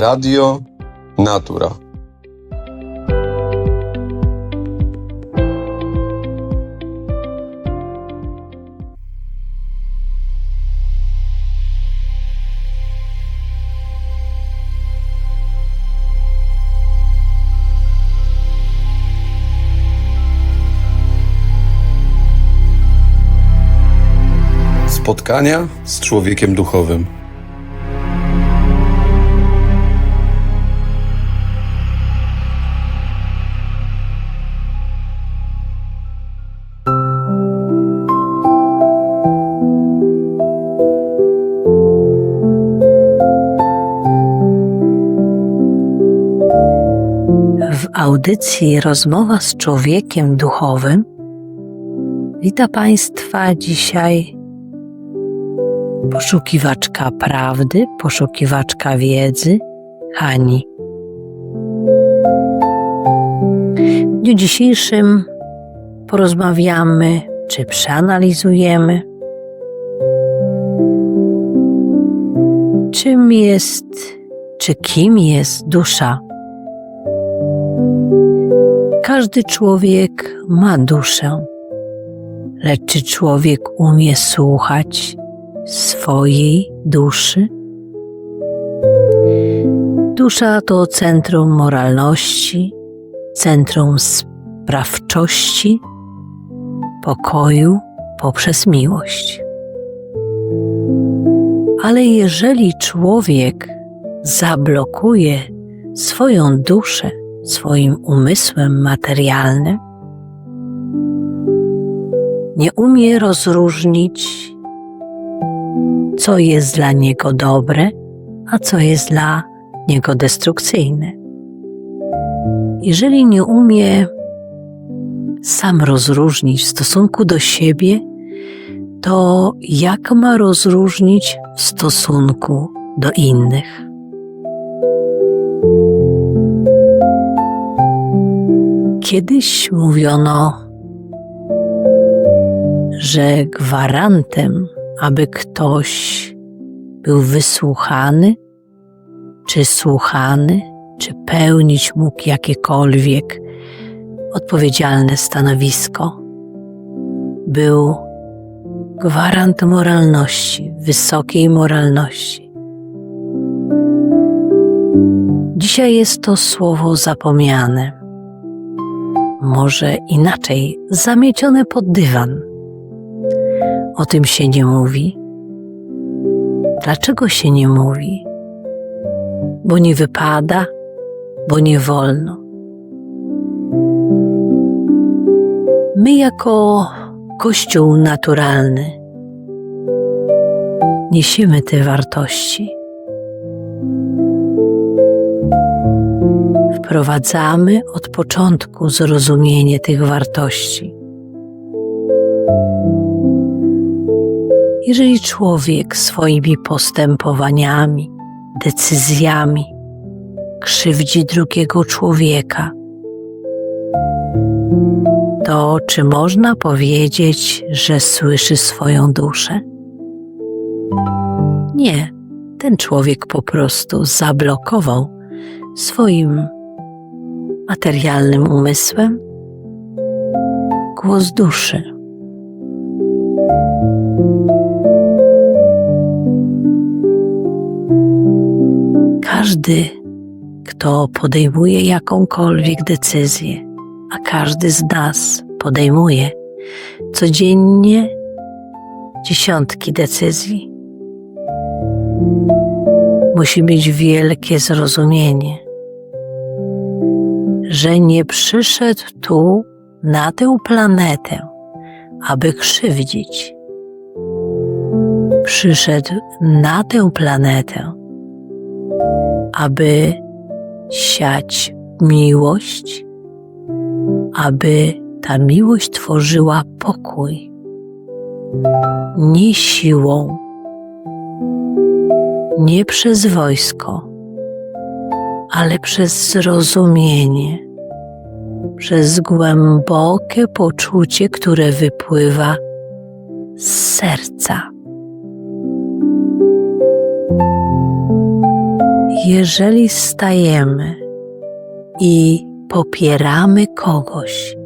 Radio Natura. Spotkania z człowiekiem duchowym. Audycji Rozmowa z człowiekiem duchowym wita Państwa dzisiaj poszukiwaczka prawdy, poszukiwaczka wiedzy Hani. W dniu dzisiejszym porozmawiamy czy przeanalizujemy, czym jest, czy kim jest dusza. Każdy człowiek ma duszę, lecz czy człowiek umie słuchać swojej duszy? Dusza to centrum moralności, centrum sprawczości, pokoju poprzez miłość. Ale jeżeli człowiek zablokuje swoją duszę swoim umysłem materialnym, nie umie rozróżnić, co jest dla niego dobre, a co jest dla niego destrukcyjne. Jeżeli nie umie sam rozróżnić w stosunku do siebie, to jak ma rozróżnić w stosunku do innych? Kiedyś mówiono, że gwarantem, aby ktoś był wysłuchany, czy słuchany, czy pełnić mógł jakiekolwiek odpowiedzialne stanowisko, był gwarant moralności, wysokiej moralności. Dzisiaj jest to słowo zapomniane może inaczej, zamiecione pod dywan. O tym się nie mówi. Dlaczego się nie mówi? Bo nie wypada, bo nie wolno. My, jako Kościół naturalny, niesiemy te wartości. Wprowadzamy od początku zrozumienie tych wartości. Jeżeli człowiek swoimi postępowaniami, decyzjami krzywdzi drugiego człowieka, to czy można powiedzieć, że słyszy swoją duszę? Nie, ten człowiek po prostu zablokował swoim materialnym umysłem, głos duszy. Każdy, kto podejmuje jakąkolwiek decyzję, a każdy z nas podejmuje codziennie dziesiątki decyzji, musi mieć wielkie zrozumienie że nie przyszedł tu na tę planetę, aby krzywdzić. Przyszedł na tę planetę, aby siać miłość, aby ta miłość tworzyła pokój, nie siłą, nie przez wojsko ale przez zrozumienie, przez głębokie poczucie, które wypływa z serca. jeżeli stajemy i popieramy kogoś,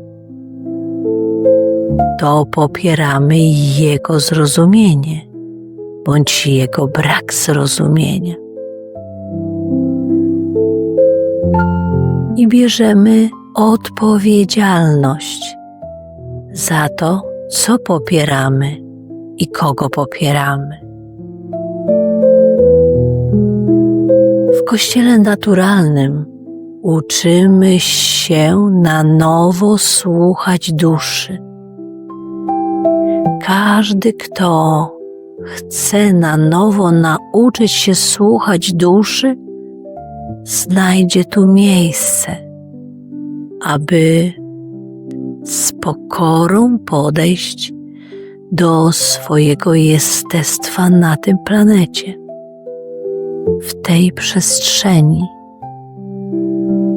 to popieramy jego zrozumienie bądź jego brak zrozumienia. I bierzemy odpowiedzialność za to, co popieramy i kogo popieramy. W kościele naturalnym uczymy się na nowo słuchać duszy. Każdy, kto chce na nowo nauczyć się słuchać duszy, znajdzie tu miejsce, aby z pokorą podejść do swojego jestestwa na tym planecie, w tej przestrzeni,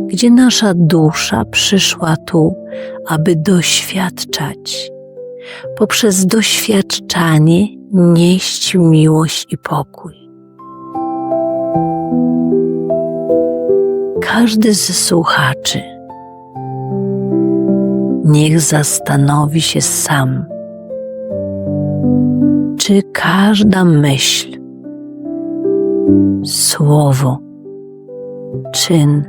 gdzie nasza dusza przyszła tu, aby doświadczać, poprzez doświadczanie nieść miłość i pokój. Każdy z słuchaczy niech zastanowi się sam, czy każda myśl, słowo, czyn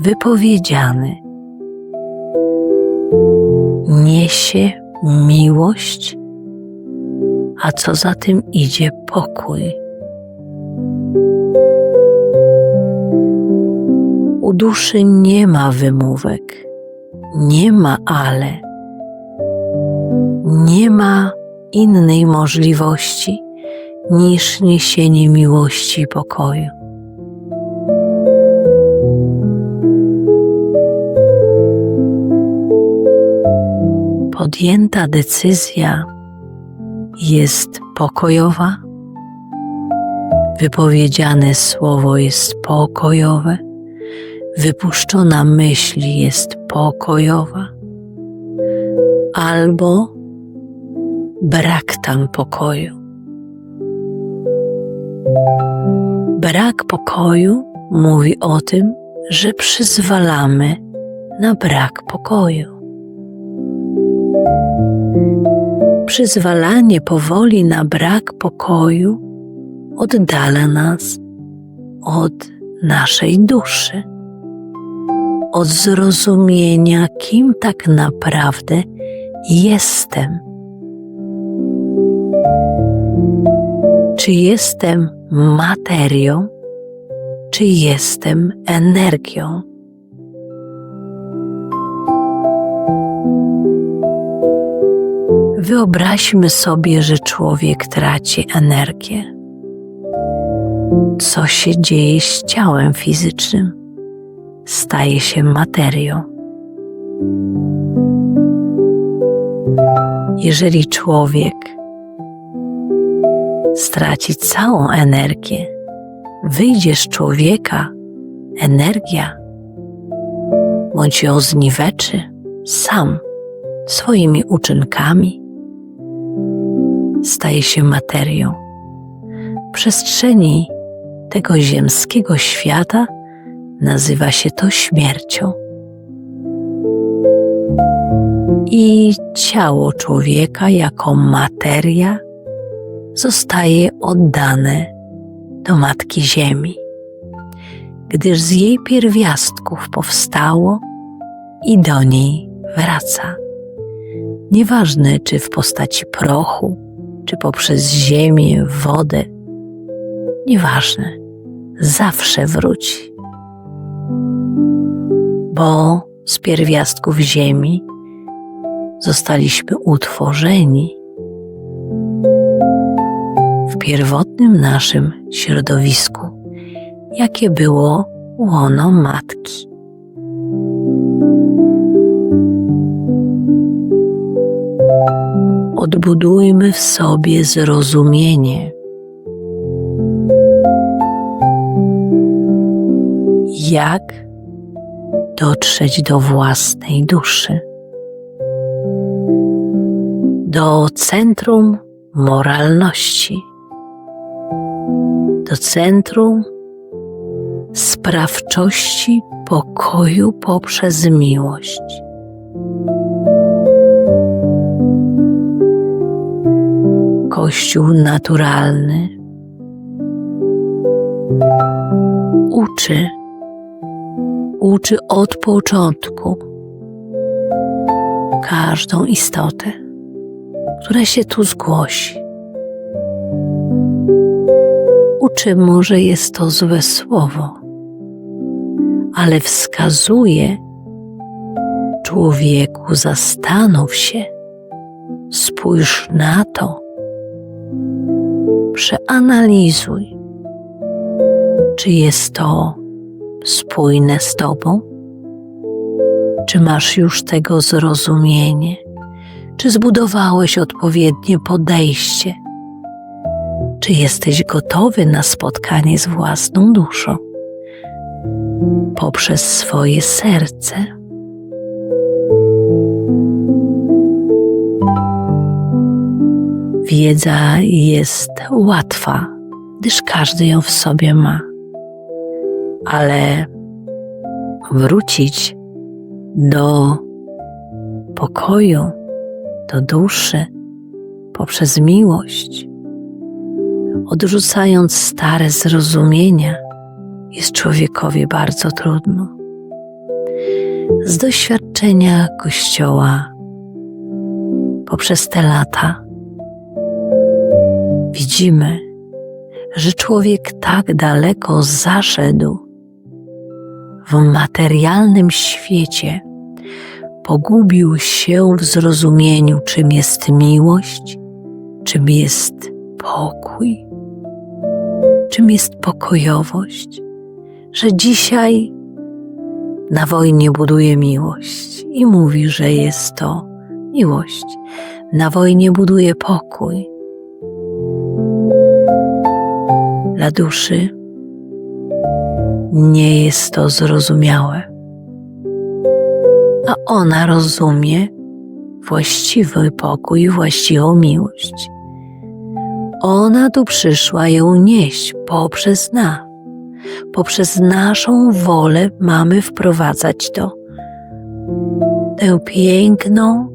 wypowiedziany niesie miłość, a co za tym idzie pokój. U duszy nie ma wymówek, nie ma ale, nie ma innej możliwości niż niesienie miłości i pokoju. Podjęta decyzja jest pokojowa, wypowiedziane słowo jest pokojowe, wypuszczona myśl jest pokojowa, albo brak tam pokoju. Brak pokoju mówi o tym, że przyzwalamy na brak pokoju. Przyzwalanie powoli na brak pokoju oddala nas od naszej duszy, od zrozumienia, kim tak naprawdę jestem. Czy jestem materią, czy jestem energią? Wyobraźmy sobie, że człowiek traci energię. Co się dzieje z ciałem fizycznym? Staje się materią. Jeżeli człowiek straci całą energię, wyjdzie z człowieka energia, bądź ją zniweczy sam swoimi uczynkami, staje się materią. W przestrzeni tego ziemskiego świata nazywa się to śmiercią. I ciało człowieka jako materia zostaje oddane do Matki Ziemi, gdyż z jej pierwiastków powstało i do niej wraca. Nieważne, czy w postaci prochu, czy poprzez ziemię, wodę, nieważne, zawsze wróci. Bo z pierwiastków ziemi zostaliśmy utworzeni w pierwotnym naszym środowisku, jakie było łono matki. Odbudujmy w sobie zrozumienie. Jak dotrzeć do własnej duszy, do centrum moralności, do centrum sprawczości pokoju poprzez miłość. Kościół naturalny uczy, uczy od początku każdą istotę, która się tu zgłosi. Uczy, może jest to złe słowo, ale wskazuje człowieku, zastanów się, spójrz na to, przeanalizuj, czy jest to spójne z Tobą? Czy masz już tego zrozumienie? Czy zbudowałeś odpowiednie podejście? Czy jesteś gotowy na spotkanie z własną duszą poprzez swoje serce? Wiedza jest łatwa, gdyż każdy ją w sobie ma, ale wrócić do pokoju, do duszy poprzez miłość, odrzucając stare zrozumienia, jest człowiekowi bardzo trudno. Z doświadczenia Kościoła poprzez te lata widzimy, że człowiek tak daleko zaszedł w materialnym świecie, pogubił się w zrozumieniu, czym jest miłość, czym jest pokój, czym jest pokojowość, że dzisiaj na wojnie buduje miłość i mówi, że jest to miłość. Na wojnie buduje pokój. Dla duszy nie jest to zrozumiałe, a ona rozumie właściwy pokój, właściwą miłość. Ona tu przyszła ją nieść poprzez nas. Poprzez naszą wolę mamy wprowadzać to. Tę piękną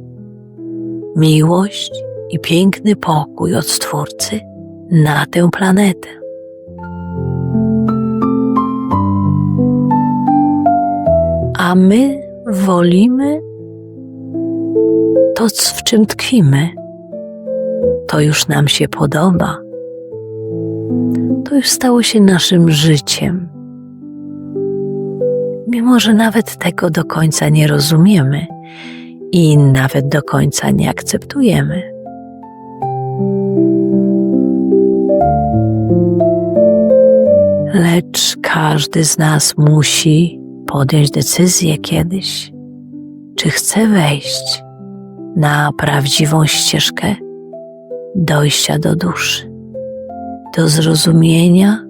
miłość i piękny pokój od Stwórcy na tę planetę. A my wolimy to, w czym tkwimy. To już nam się podoba. To już stało się naszym życiem. Mimo, że nawet tego do końca nie rozumiemy i nawet do końca nie akceptujemy. Lecz każdy z nas musi podjąć decyzję kiedyś, czy chce wejść na prawdziwą ścieżkę dojścia do duszy, do zrozumienia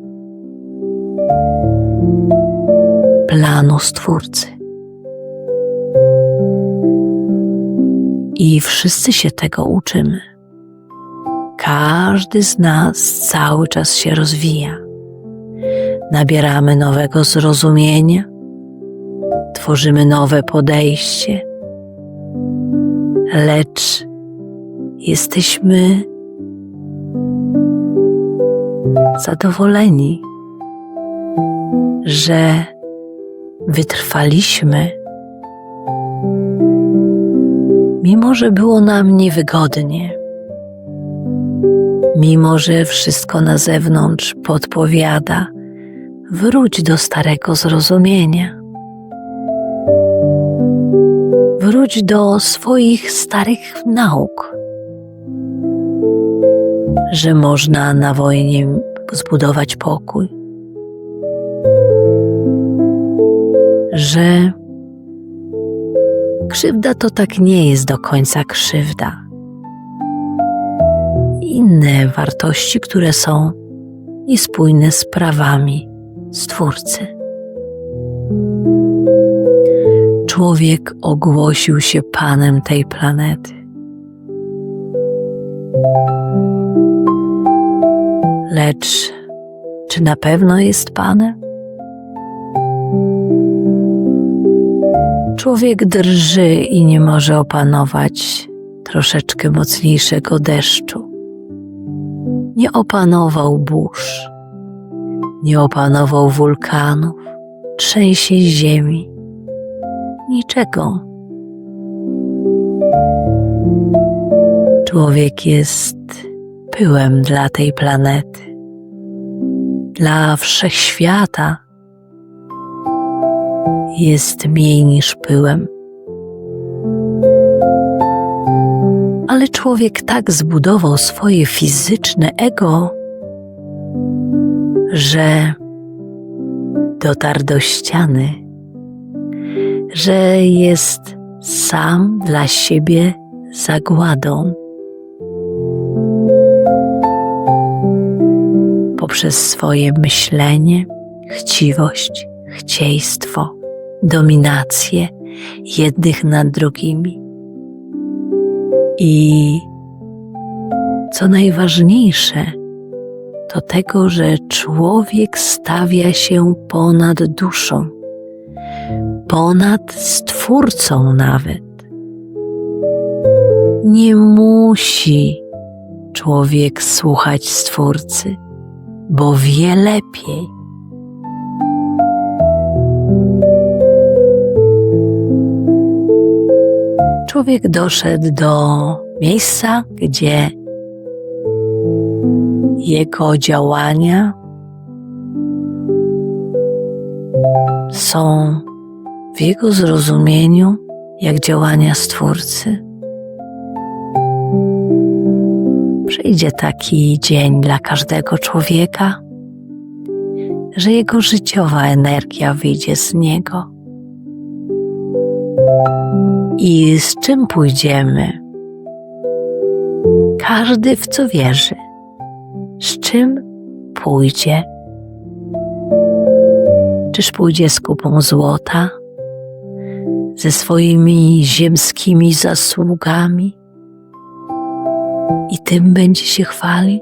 planu Stwórcy. I wszyscy się tego uczymy. Każdy z nas cały czas się rozwija. Nabieramy nowego zrozumienia, tworzymy nowe podejście, lecz jesteśmy zadowoleni, że wytrwaliśmy, mimo że było nam niewygodnie, mimo że wszystko na zewnątrz podpowiada, wróć do starego zrozumienia. Wróć do swoich starych nauk, że można na wojnie zbudować pokój, że krzywda to tak nie jest do końca krzywda. Inne wartości, które są niespójne z prawami Stwórcy człowiek ogłosił się panem tej planety. Lecz czy na pewno jest panem? Człowiek drży i nie może opanować troszeczkę mocniejszego deszczu. Nie opanował burz, nie opanował wulkanów, trzęsień ziemi niczego. Człowiek jest pyłem dla tej planety, dla wszechświata. Jest mniej niż pyłem. Ale człowiek tak zbudował swoje fizyczne ego, że dotarł do ściany, że jest sam dla siebie zagładą. Poprzez swoje myślenie, chciwość, chcieństwo, dominację jednych nad drugimi. I co najważniejsze, to tego, że człowiek stawia się ponad duszą, ponad Stwórcą nawet. Nie musi człowiek słuchać Stwórcy, bo wie lepiej. Człowiek doszedł do miejsca, gdzie jego działania są w jego zrozumieniu jak działania Stwórcy. Przyjdzie taki dzień dla każdego człowieka, że jego życiowa energia wyjdzie z niego. I z czym pójdziemy? Każdy w co wierzy. Z czym pójdzie? Czyż pójdzie z kupą złota, ze swoimi ziemskimi zasługami i tym będzie się chwalił?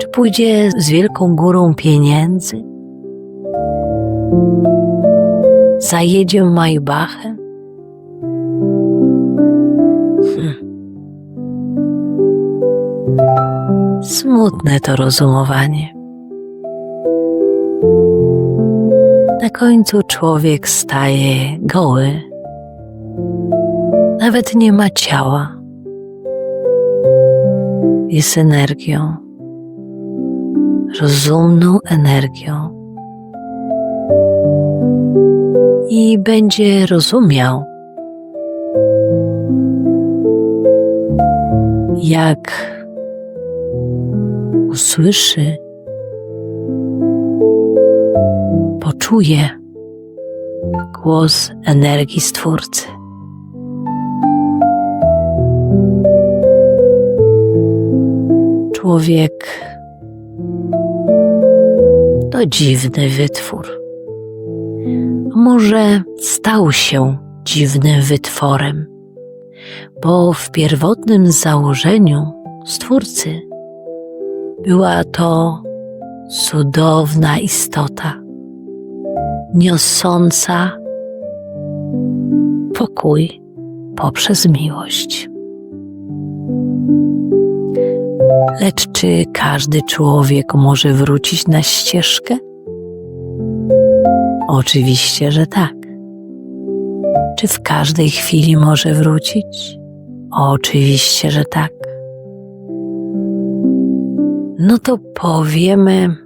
Czy pójdzie z wielką górą pieniędzy? Zajedzie Maybachem? Hm. Smutne to rozumowanie. Końcu człowiek staje goły. Nawet nie ma ciała. Jest energią, rozumną energią. I będzie rozumiał, jak usłyszy, poczuje głos energii Stwórcy. Człowiek to dziwny wytwór. Może stał się dziwnym wytworem, bo w pierwotnym założeniu Stwórcy była to cudowna istota, niosąca pokój poprzez miłość. Lecz czy każdy człowiek może wrócić na ścieżkę? Oczywiście, że tak. Czy w każdej chwili może wrócić? Oczywiście, że tak. No to powiemy,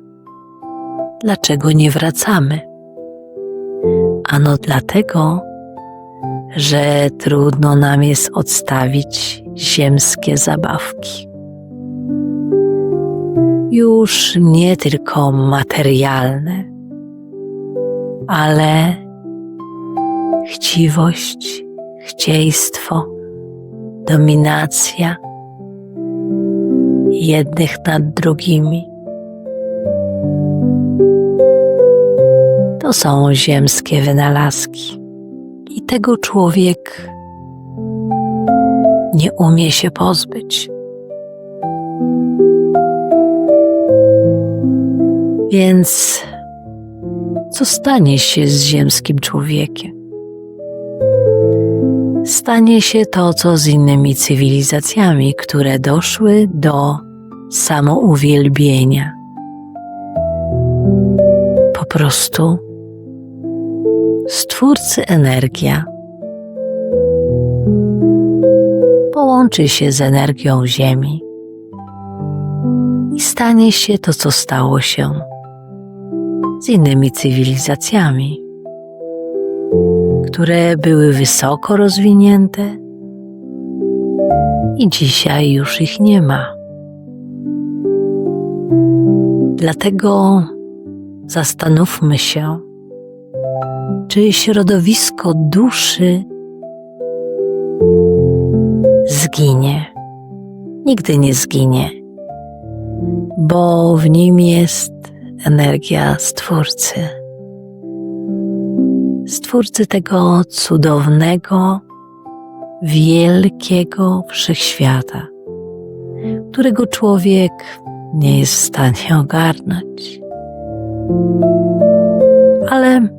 dlaczego nie wracamy. Ano dlatego, że trudno nam jest odstawić ziemskie zabawki. Już nie tylko materialne, ale chciwość, chcieństwo, dominacja jednych nad drugimi. To są ziemskie wynalazki i tego człowiek nie umie się pozbyć. Więc co stanie się z ziemskim człowiekiem? stanie się to, co z innymi cywilizacjami, które doszły do samouwielbienia. Po prostu Stwórcy energia połączy się z energią Ziemi i stanie się to, co stało się z innymi cywilizacjami, które były wysoko rozwinięte i dzisiaj już ich nie ma. Dlatego zastanówmy się, czy środowisko duszy zginie. Nigdy nie zginie, bo w nim jest energia Stwórcy. Stwórcy tego cudownego, wielkiego wszechświata, którego człowiek nie jest w stanie ogarnąć. Ale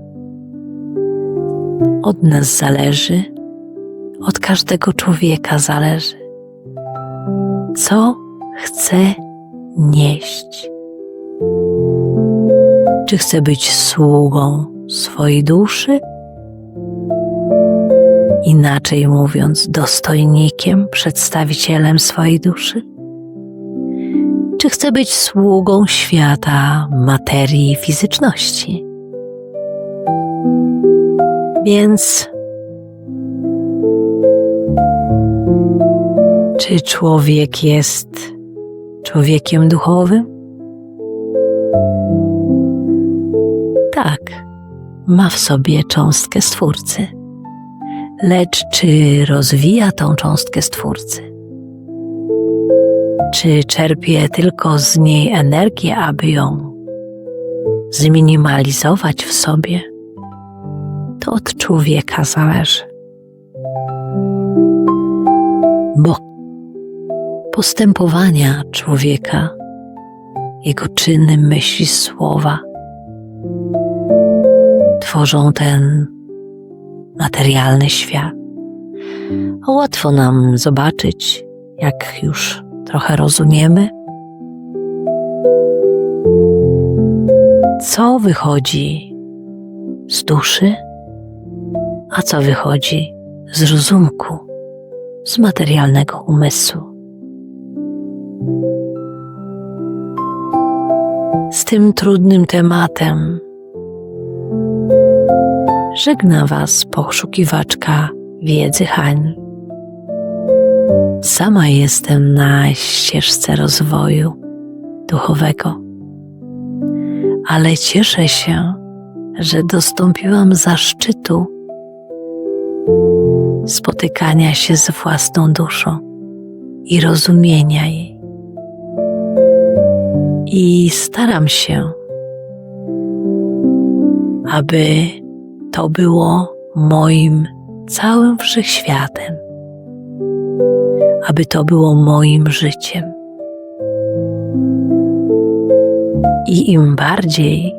od nas zależy, od każdego człowieka zależy, co chce nieść. Czy chce być sługą swojej duszy? Inaczej mówiąc, dostojnikiem, przedstawicielem swojej duszy? Czy chce być sługą świata materii fizyczności? Więc czy człowiek jest człowiekiem duchowym? Tak, ma w sobie cząstkę Stwórcy. Lecz czy rozwija tą cząstkę Stwórcy? Czy czerpie tylko z niej energię, aby ją zminimalizować w sobie? To od człowieka zależy. Bo postępowania człowieka, jego czyny, myśli, słowa tworzą ten materialny świat. Łatwo nam zobaczyć, jak już trochę rozumiemy, co wychodzi z duszy a co wychodzi z rozumku, z materialnego umysłu. Z tym trudnym tematem żegna Was poszukiwaczka wiedzy Hań. Sama jestem na ścieżce rozwoju duchowego, ale cieszę się, że dostąpiłam zaszczytu spotykania się z własną duszą i rozumienia jej. I staram się, aby to było moim całym wszechświatem, aby to było moim życiem. I im bardziej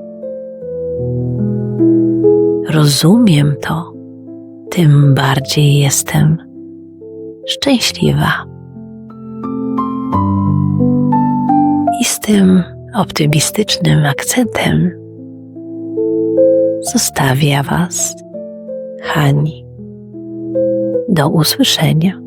rozumiem to, tym bardziej jestem szczęśliwa. I z tym optymistycznym akcentem zostawia Was Hani. Do usłyszenia.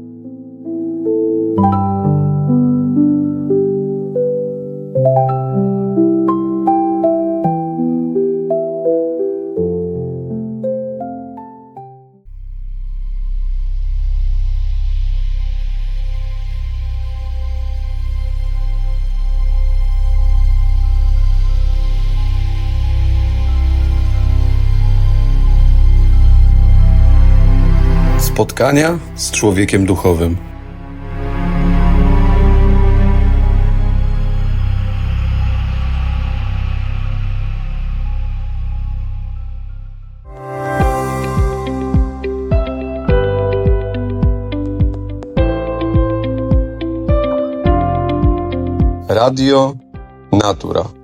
Spotkania z człowiekiem duchowym. Radio Natura.